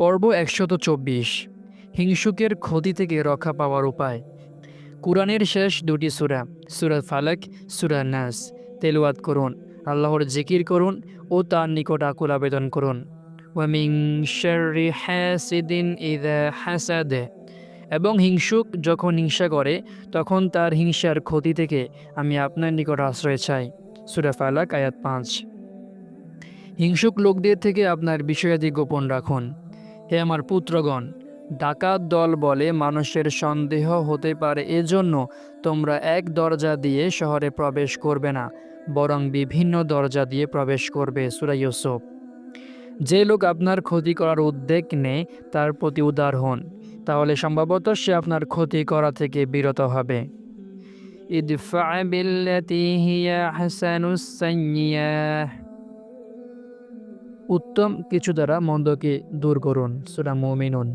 পর্ব একশত চব্বিশ। হিংসুকের ক্ষতি থেকে রক্ষা পাওয়ার উপায়। কুরআনের শেষ দুটি সুরা, সূরা ফালাক, সুরা নাস। তেলাওয়াত করুন, আল্লাহর জিকির করুন ও তার নিকট আকুল আবেদন করুন। এবং হিংসুক যখন হিংসা করে, তখন তার হিংসার ক্ষতি থেকে আমি আপনার নিকট আশ্রয় চাই। সুরা ফালাক, আয়াত পাঁচ। হিংসুক লোকদের থেকে আপনার বিষয়াদি গোপন রাখুন। হে আমার পুত্রগণ, ডাকাত দল বলে মানুষের সন্দেহ হতে পারে, এজন্য তোমরা এক দরজা দিয়ে শহরে প্রবেশ করবে না, বরং বিভিন্ন দরজা দিয়ে প্রবেশ করবে, সুরা ইউসুফ। যে লোক আপনার ক্ষতি করার উদ্যোগ নেয়, তার প্রতি উদার হন, তাহলে সম্ভবত সে আপনার ক্ষতি করা থেকে বিরত হবে। ইদফা বিল্লাতি হিয়া হাসানুস সাইয়্যাহ উত্তম কিছু দ্বারা মন্দকে দূর করুন সুরা মুমিনুন।